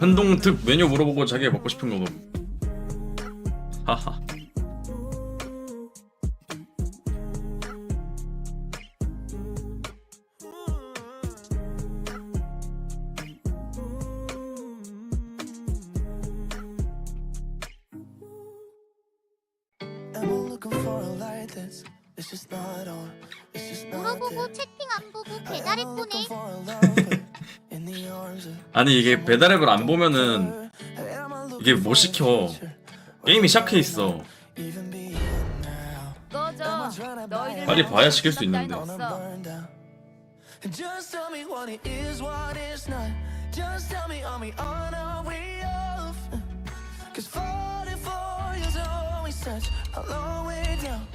현동 특 메뉴 물어보고 자기가 먹고 싶은 거 먹. 하하. 아니 이게 배달앱을 안 보면은 이게 못 시켜. 게임이 시작해 있어. 꺼져. 너희들 빨리 봐야 시킬 수 있는데. Just tell me what it is, what it's not. Just tell me, are we on or we off? Cause 44 years always such a long way down.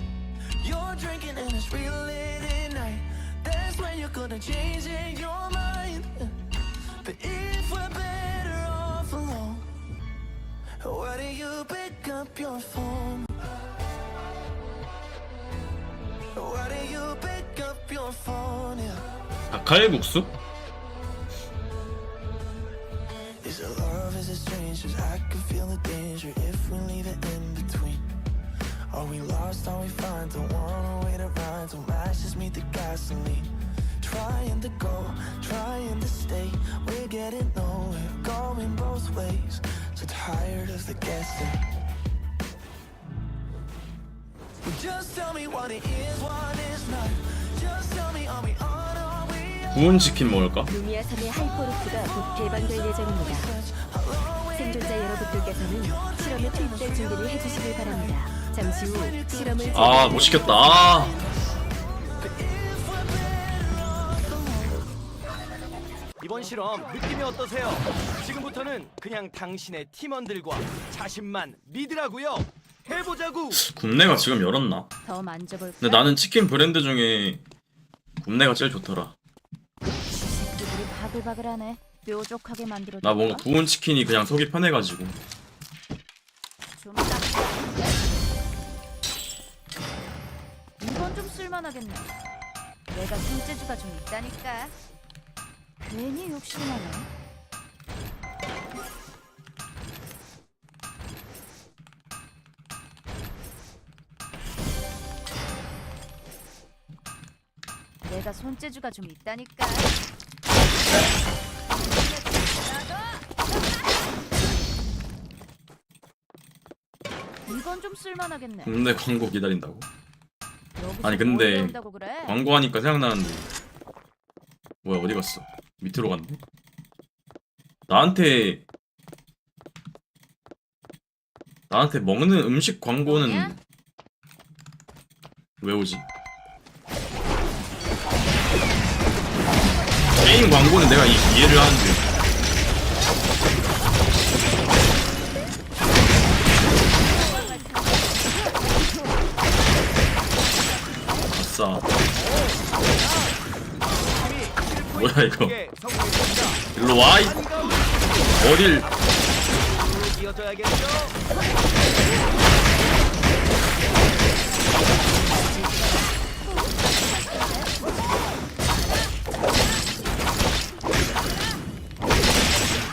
You're drinking and it's real late at night. That's when you're gonna change in your mind. But if we're better off alone, why do you pick up your phone? Why do you pick up your phone? Yeah. 닭칼국수? Is it love? Is it strange? 'Cause I can feel the danger if we leave it in between. Are we lost? Are we fine? Don't wanna wait around till matches meet the gasoline. Trying to go, trying to stay. We're Getting nowhere, going both ways. So tired of the guessing. Just tell me what it is, what is not. Just tell me, are we on or we off? 구운 치킨 먹을까? 루미아 3의 하이퍼루프가 곧 개방될 예정입니다. 생존자 여러분들께서는 실험에 투입될 준비를 해주시길 바랍니다. 잠시 후 실험을 아 못 시켰다. 아. 이번 실험 느낌이 어떠세요? 지금부터는 그냥 당신의 팀원들과 자신만 믿으라고요. 해보자고. 굽네가 지금 열었나? 더 만져볼까? 근데 나는 치킨 브랜드 중에 굽네가 제일 좋더라. 새끼들이 바글바글하네. 뾰족하게 만들어. 나 뭔가 구운 치킨이 그냥 속이 편해가지고. 좀? 이건 좀 쓸만하겠네. 내가 손재주가 좀 있다니까. 괜히 욕심나네. 내가 손재주가 좀 있다니까. 이건 좀 쓸만하겠네. 굽네 광고 기다린다고? 아니, 근데? 광고하니까 생각나는데. 뭐야 어디 갔어? 밑으로 갔네. 나한테 나한테 먹는 음식 광고는 뭐냐? 왜 오지? 게임 광고는 내가 이, 이해를 하는데. 아싸. 뭐야 이거? 일로 와. 이- 어딜?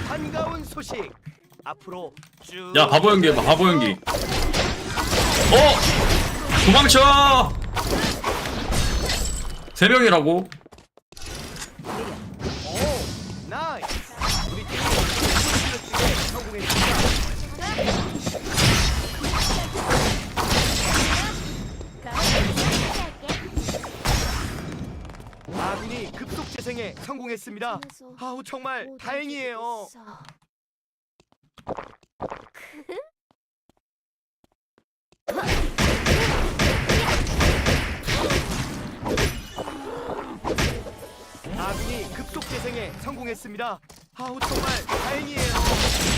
한가운 소식. 앞으로 쭉. 야 바보 연기 해봐 바보 연기. 어? 도망쳐! 세 명이라고? 아군이 급속 재생에 성공했습니다. 아우 정말 다행이에요. 아군이 급속 재생에 성공했습니다. 아우 정말 다행이에요.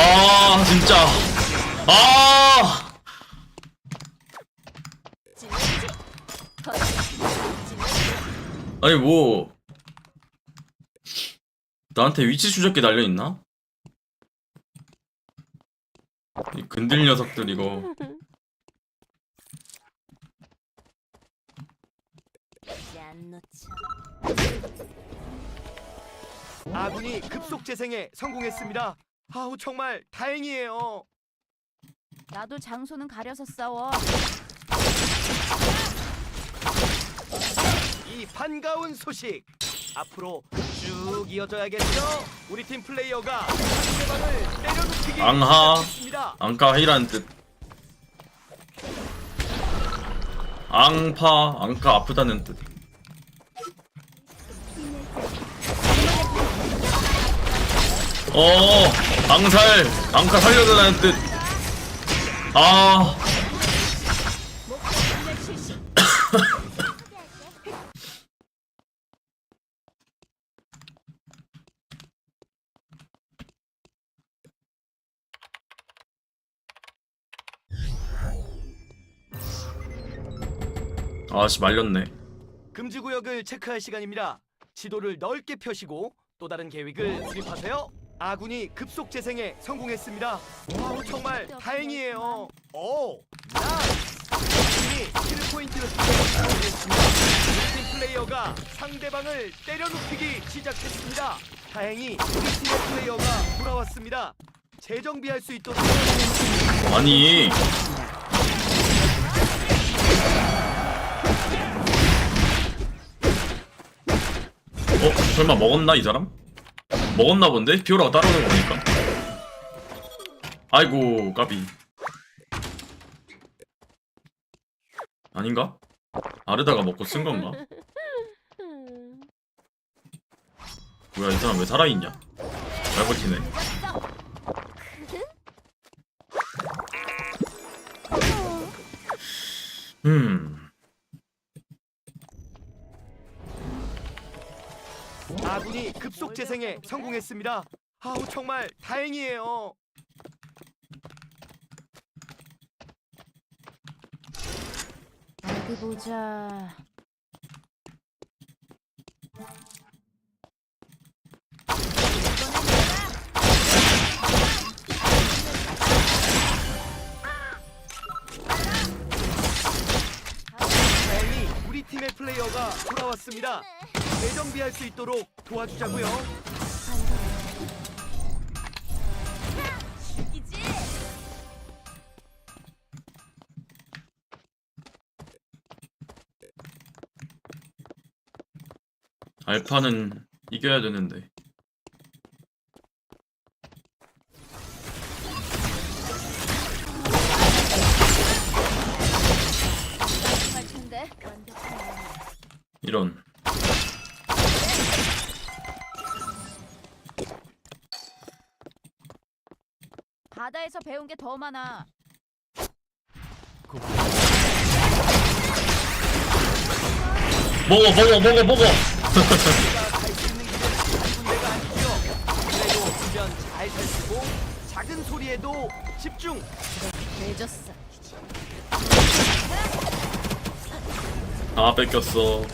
아 진짜. 아. 아니 뭐 나한테 위치 추적기 달려 있나? 이 근들 녀석들 이거. 아군이 급속 재생에 성공했습니다. 아우 정말 다행이에요. 나도 장소는 가려서 싸워. 이 반가운 소식 앞으로 쭉 이어져야겠죠. 우리 팀 플레이어가 상대방을 때려눕히기 앙하. 시작했습니다. 앙카 하이라는 뜻 앙파 앙카 아프다는 뜻 어, 앙살, 앙카 살려달라는 뜻. 아, 아씨 말렸네. 금지 구역을 체크할 시간입니다. 지도를 넓게 펴시고 또 다른 계획을 수립하세요. 아군이 급속 재생에 성공했습니다. 와우 정말 다행이에요. 오, 나이스. 팀이 킬 포인트를 성공했습니다. 우리 팀 플레이어가 상대방을 때려눕히기 시작했습니다. 다행히 우리 팀의 플레이어가 돌아왔습니다. 재정비할 수 있도록 아니, 어 설마 먹었나 이 사람? 먹었나 본데? 피오라가 따라오는 거 보니까. 아이고 까비. 아닌가? 아르다가 먹고 쓴 건가? 뭐야 이 사람 왜 살아있냐? 잘 버티네. 음. 재생에 성공했습니다. 아우 정말 다행이에요. 어디 보자. 다행히 우리 팀의 플레이어가 돌아왔습니다. 재정비할 수 있도록 도와주자고요. 알파는 이겨야 되는데. 이런. 바다에서 배운 게 더 많아. 먹어 먹어 먹어 먹어. 작은 소리에도 집중. 내줬어. 다 뺏겼어.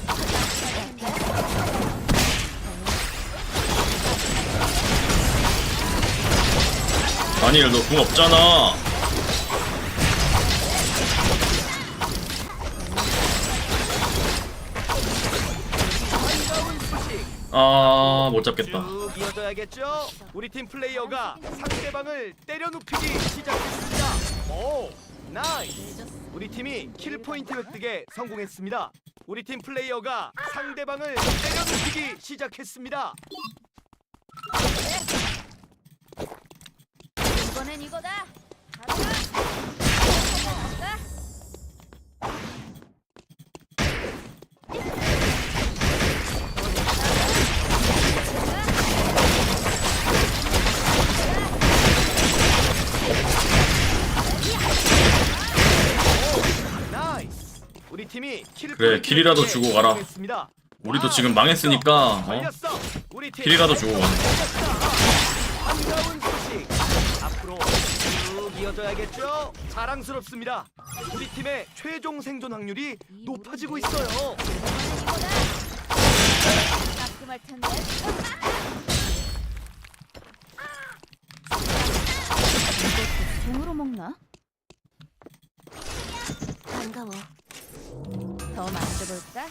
다니엘 너궁 없잖아. 아 못 잡겠다. 쭉 이어져야겠죠. 우리 팀 플레이어가 상대방을 때려 눕히기 시작했습니다. 오, 나이스. 우리 팀이 킬 포인트 획득에 성공했습니다. 우리 팀 플레이어가 상대방을 때려 눕히기 시작했습니다. 이번엔 이거다. 가자. 가자. 그래 길이라도 주고 가라 우리도 아, 지금 망했으니까 그렇죠. 어? 길이라도 주고 가 아, 이어져야겠죠? 자랑스럽습니다. 우리 팀의 최종 생존 확률이 높아지고 있어요. 으로 먹나? 반가워. 더 만져볼까?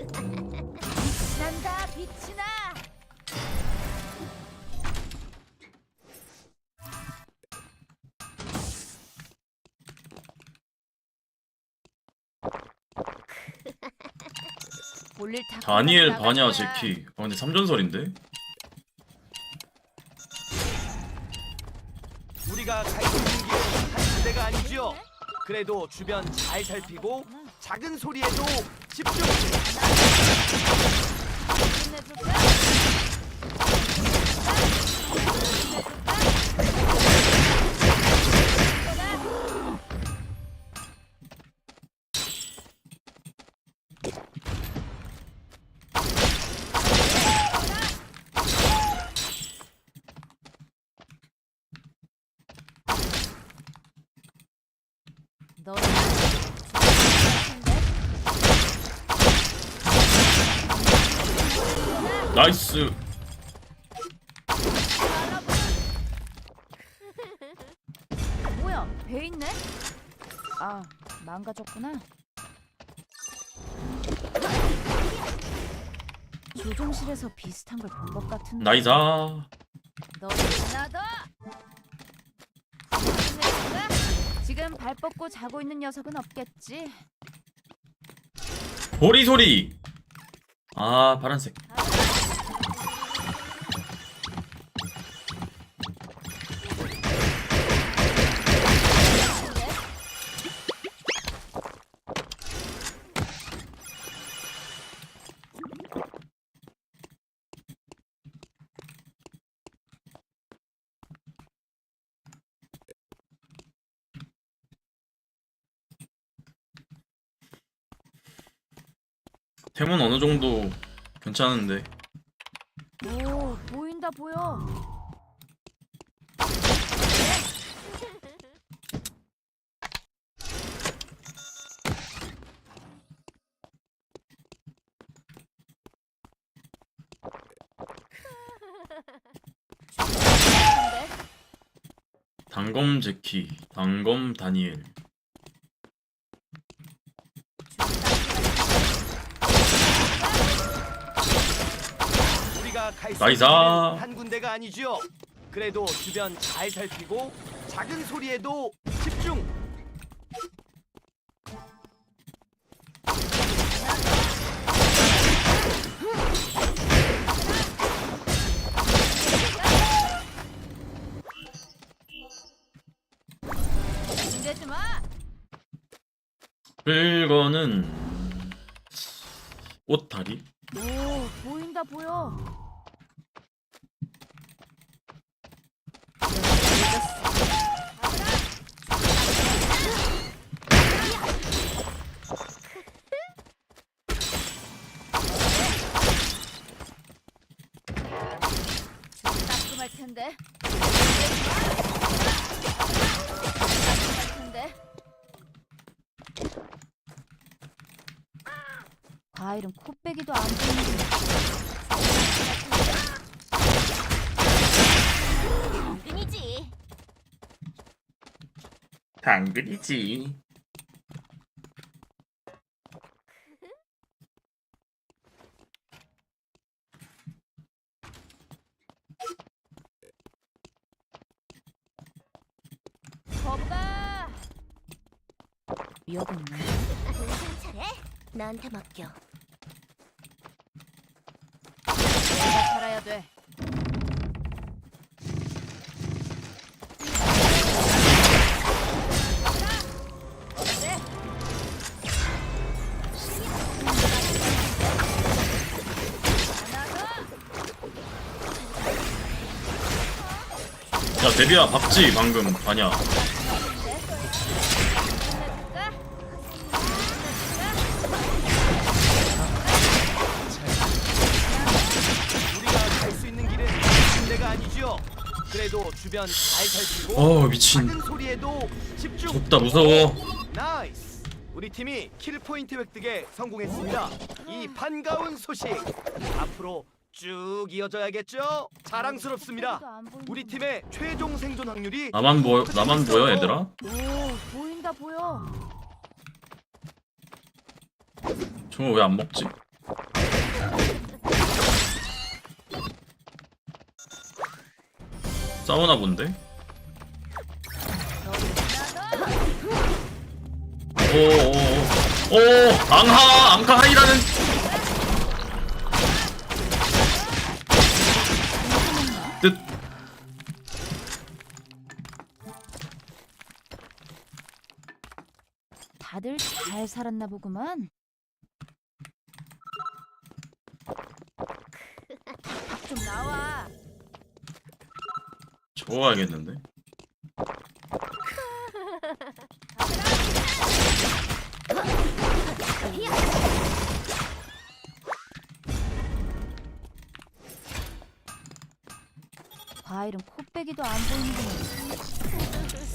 빛이 난다 빛이 나 볼일 다 다니엘, 바냐. 제키. 아 근데 3전설인데? 그래도 주변 잘 살피고 작은 소리에도 집중. 너 나이스. 뭐야 배 있네? 아 망가졌구나 조종실에서 비슷한 걸 본 것 같은데 나이사. 너 하나 더? 지금 발 뻗고 자고 있는 녀석은 없겠지 보리 소리. 아 파란색. 템은 어느 정도 괜찮은데. 오 보인다 보여 단검 제키, 단검 다니엘. 우리가 갈 수 있는 나이스. 한 군데가 아니지요. 그래도 주변 잘 살피고 작은 소리에도 집중. 마 끌거는 옷다리? 오 보인다 보여 따끔할 텐데. 과일은 코빼기도 안 보이는데. 당근이지. 당근이지. 거봐 위협 없네 차례? 나한테 맡겨. 내가 살아야 돼 야 데비야 박지 방금. 끝 아니지요. 그래도 주변 잘 살피고 어 미친. 작은 소리에도 집중. 덥다 무서워. 나이스. 우리 팀이 킬 포인트 획득에 성공했습니다. 이 반가운 소식 앞으로 쭉 이어져야겠죠? 자랑스럽습니다. 보이는 우리 거. 팀의 최종 생존 확률이 나만 보여 나만 보여 얘들아? 오 보인다 보여. 저거 왜 안 먹지? 싸우나 본데? 오오오 오 앙하 앙카 하이라는 뜻 다들 잘 살았나 보구만. 좀 나와. 좋아하겠는데 과일은 코빼기도 안 보이는구나.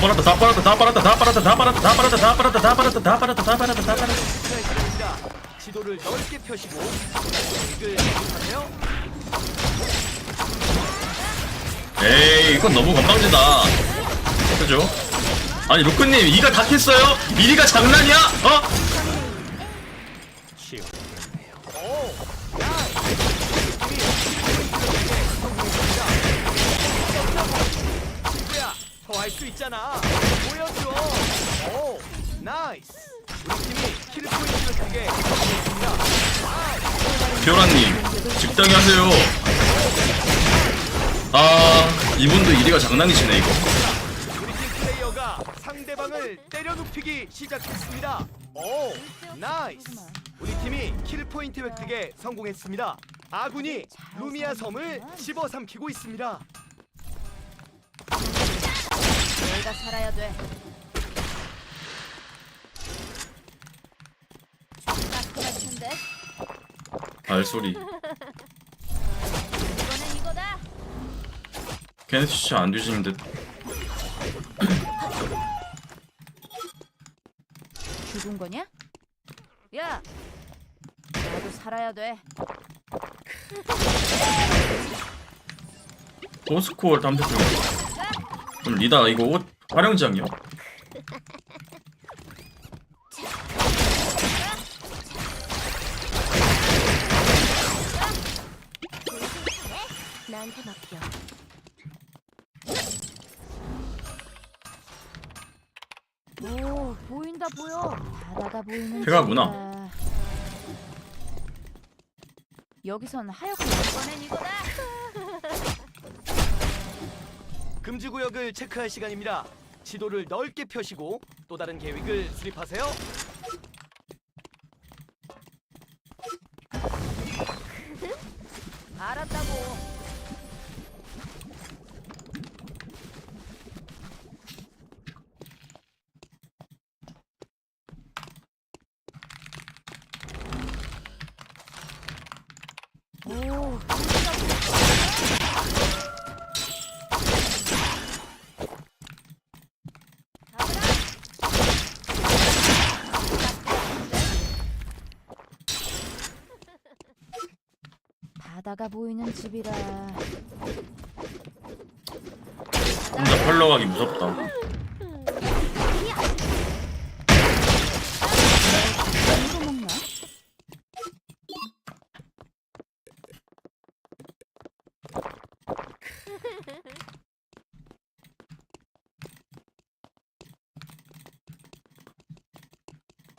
빨았다 다 빨았다 다 빨았다 다 빨았다 다 빨았다 다 빨았다 다 빨았다 다 빨았다 다 빨았다 다 빨았다 다 빨았다. 지도를 넓게 펴시고 계획을 수립하세요. 에이 이건 너무 건방지다 그죠? 아니 루크님 이가 다 캤어요? 이리가 장난이야? 어? 피오라님 적당히 하세요 아 이분도 이리가 장난이시네 이거 우리 팀 플레이어가 상대방을 때려 눕히기 시작했습니다. 오, 나이스. 우리 팀이 킬 포인트 획득에 성공했습니다. 아군이 루미아 섬을 집어삼키고 있습니다. 내가 살아야 돼. 깔끔할 텐데. 발소리 이번엔 이거다. 케네스 씨안 뒤지는 듯 죽은 거냐? 야, 나도 살아야 돼. 탐색 중이야 그럼 리다 이거 옷 활용장이요? 폐가구나. 집이다. 여기선 하얗게 이번엔 이거다. 금지 구역을 체크할 시간입니다. 지도를 넓게 펴시고 또 다른 계획을 수립하세요. 바다가 보이는 집이라 혼자 펄러 가기 무섭다 이거 먹나?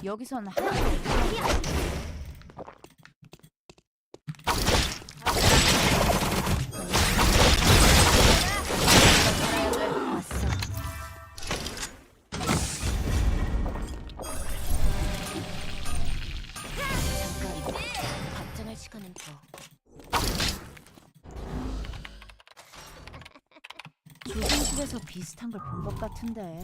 여기선 하얀 왔어. 비슷한 걸 본 것 같은데.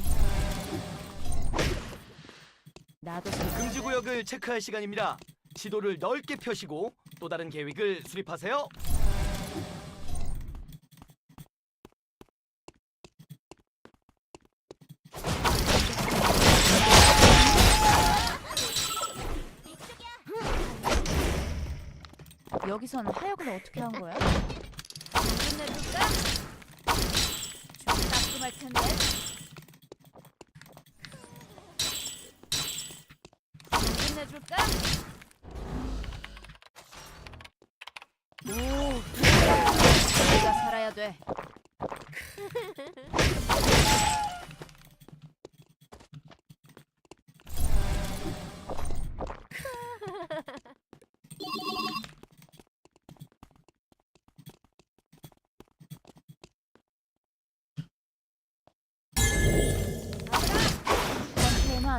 나도 금지 구역을 체크할 시간입니다. 지도를 넓게 펴시고 또 다른 계획을 수립하세요. 여기선 하역을 어떻게 한 거야? 좀 내줄까? 좀 따끔할 텐데. 좀 내줄까?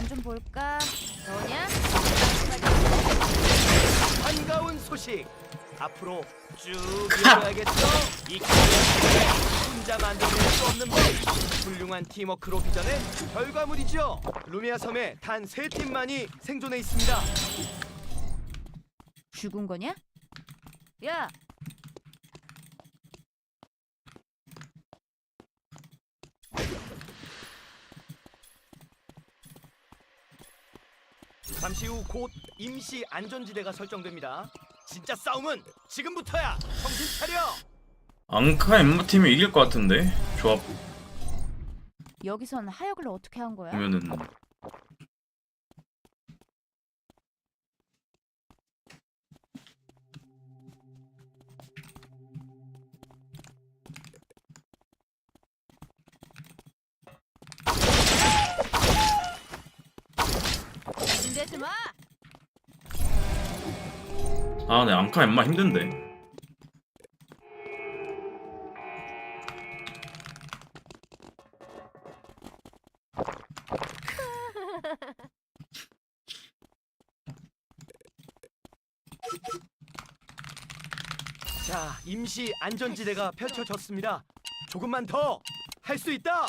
좀 볼까? 너냐? 반가운 소식. 앞으로 쭉 이어가야겠죠? 이 기회를 혼자 만들어낼 수 없는 법. 훌륭한 팀워크로 빚어낸 결과물이죠. 루미아 섬에 단 세 팀만이 생존해 있습니다. 죽은 거냐? 야, 잠시 후 곧 임시 안전지대가 설정됩니다. 진짜 싸움은 지금부터야. 정신 차려. 앙카 엠마 팀이 이길 것 같은데 조합 여기선 하역을 어떻게 한 거야? 보면은 하지 마. 아 네 앙카 엠마 힘든데 자, 임시 안전지대가 펼쳐졌습니다. 조금만 더 할 수 있다.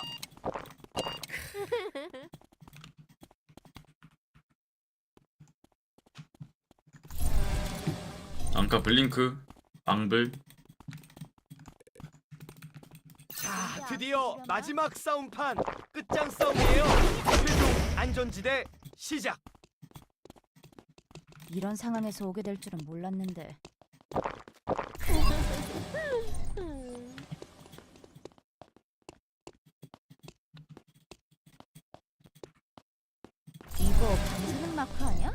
앙카 블링크 앙블 자, 드디어 마지막 싸움판 끝장 싸움이에요. 최종 안전지대 시작. 이런 상황에서 오게 될 줄은 몰랐는데. 이거 방사능 마크 아니야?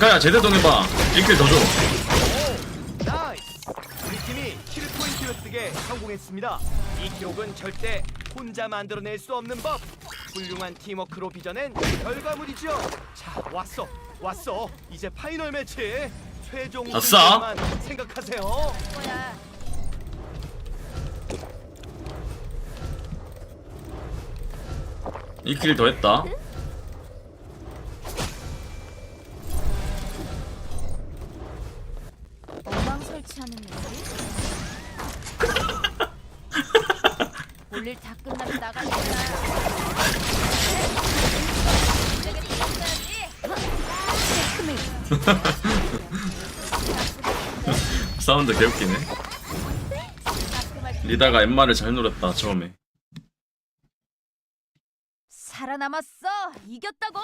앙카야 제대로 해봐 1킬 더줘 나이스. 우리 팀이 킬 포인트를 뜨게 성공했습니다. 이 기록은 절대 혼자 만들어낼 수 없는 법. 훌륭한 팀워크로 빚어낸 결과물이죠. 자, 왔어, 왔어. 이제 파이널 매치. 최종 아싸. 승자만 생각하세요. 뭐야? 이 1킬 더 했다 사운드 개웃기네 리다가 엠마를 잘 노렸다 처음에 살아남았어. 이겼다고.